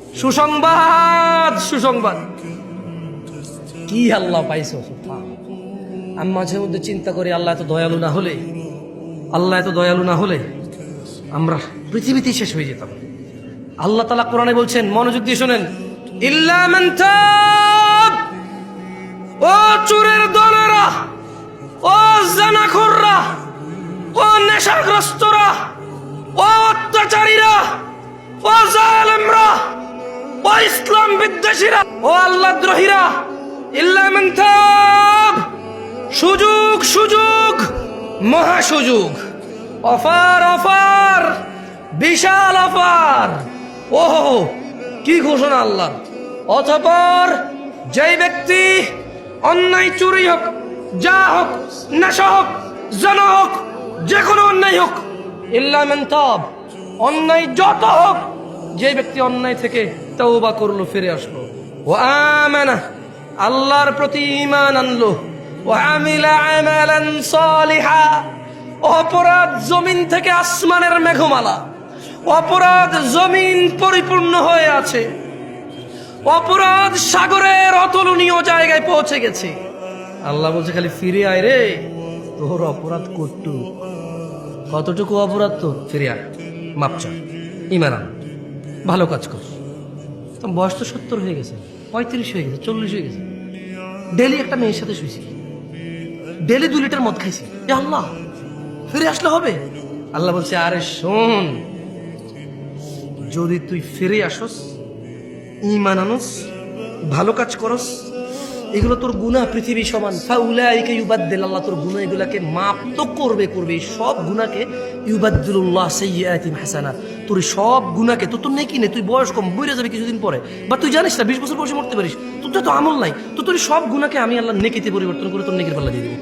সুসংবাদ সুসংবাদ। কি আল্লাহ পাইছো? আমি মাঝে মধ্যে চিন্তা করি, আল্লাহ এত দয়ালু না হলে, আল্লাহ এত দয়ালু না হলে আমরা পৃথিবীতেই শেষ হয়ে যেতাম। আল্লাহ তালা কোরআনে বলছেন, মনোযোগ দিয়ে শোনেন ও চোরের দলেরা, ও জানাখোররা, ও নেশাগ্রস্তরা, ও অত্যাচারীরা, ও ও ইসলাম বিদ্বেষীরা। ও আল্লাহ দ্রোহীরা সুযোগ সুযোগ, মহা সুযোগ। অফার অফার, বিশাল অফার। ওহো, কি ঘোষণা আল্লাহ। অতপর যেই ব্যক্তি অন্যায় চুরি হোক, যা হোক, নেশা হোক, জানা হোক যে কোনো অন্যায় হোক, ইল্লা মান অন্যায় যত হোক যে ব্যক্তি অন্যায় থেকে তওবা করল, ফিরে আসলো। ও আমানা, আল্লাহর প্রতি ঈমান আনলো। ও আমিলা আমালান সালিহা, অপরাধ জমিন থেকে আসমানের মেঘমালা, অপরাধ জমিন পরিপূর্ণ হয়ে আছে। অপরাধ সাগরের অতুলনীয় জায়গায় পৌঁছে গেছে। আল্লাহ বলছে, খালি ফিরে আয় রে, তোর অপরাধ কটু। কতটুকু অপরাধ তো ফিরে আয়। মাপচা ইমান আন। ভালো কাজ কর। বয়স তো সত্তর হয়ে গেছে, পঁয়ত্রিশ হয়ে গেছে, চল্লিশ হয়ে গেছে। ডেলি একটা মেয়ের সাথে শুয়েছি ডেলি দু লিটার মদ খাইছি। আল্লাহ, ফিরে আসলে হবে? আল্লাহ বলছে, আরে শোন, যদি তুই ফিরে আসস ইমান আনস, ভালো কাজ করস এগুলো তোর গুণা পৃথিবী সমান। ফাউলাইকা ইউবাদ্দেল আল্লাহ, তোর গুণা এগুলাকে মাপ তো করবে করবে। সব গুণাকে ইউবাদ্দুল্লাহ সৈয়াতিম হাসানা তোর সব গুণাকে তো তোর নেকি নেই, তুই বয়স কম বইরে যাবে কিছুদিন পরে। বা তুই জানিস না, বিশ বছর বয়সে মরতে পারিস। তোর তো আমল নাই। তো তোর সব গুণাকে আমি আল্লাহ নেকিতে পরিবর্তন করে তোর নেকির পাল্লা দিয়ে দেবো।